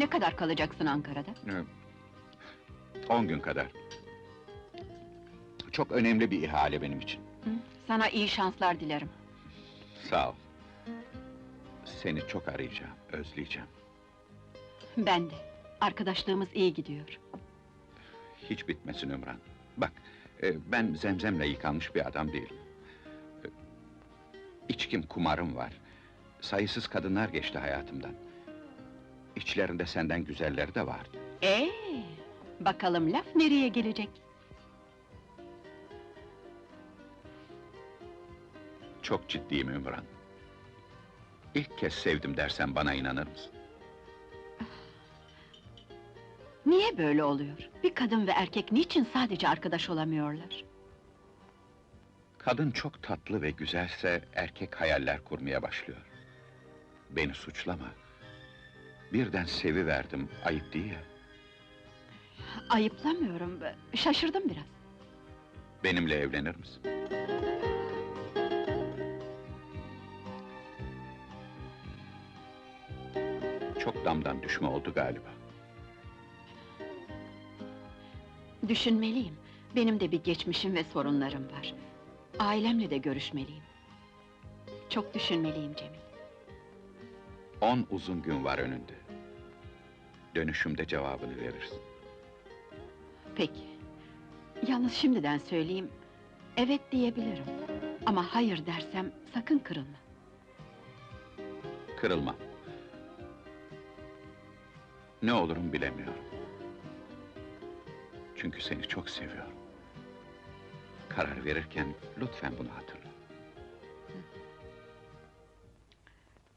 Ne kadar kalacaksın Ankara'da? Ee, On gün kadar. Çok önemli bir ihale benim için. Hı? Sana iyi şanslar dilerim. Sağ ol. Seni çok arayacağım, özleyeceğim. Ben de. Arkadaşlığımız iyi gidiyor. Hiç bitmesin Ümran. Bak, e, ben zemzemle yıkanmış bir adam değilim. E, İçkim, kumarım var. Sayısız kadınlar geçti hayatımdan. İçlerinde senden güzelleri de vardı. Ee, bakalım laf nereye gelecek? Çok ciddiyim Ümran. İlk kez sevdim dersen bana inanır mısın? Niye böyle oluyor? Bir kadın ve erkek niçin sadece arkadaş olamıyorlar? Kadın çok tatlı ve güzelse erkek hayaller kurmaya başlıyor. Beni suçlama. Birden sevi verdim, ayıp değil ya. Ayıplamıyorum, şaşırdım biraz. Benimle evlenir misin? Çok damdan düşme oldu galiba. Düşünmeliyim. Benim de bir geçmişim ve sorunlarım var. Ailemle de görüşmeliyim. Çok düşünmeliyim Cemil. On uzun gün var önünde. Dönüşümde cevabını verirsin. Peki. Yalnız şimdiden söyleyeyim, evet diyebilirim. Ama hayır dersem sakın kırılma. Kırılmam. Ne olurum bilemiyorum. Çünkü seni çok seviyorum. Karar verirken lütfen bunu hatırla.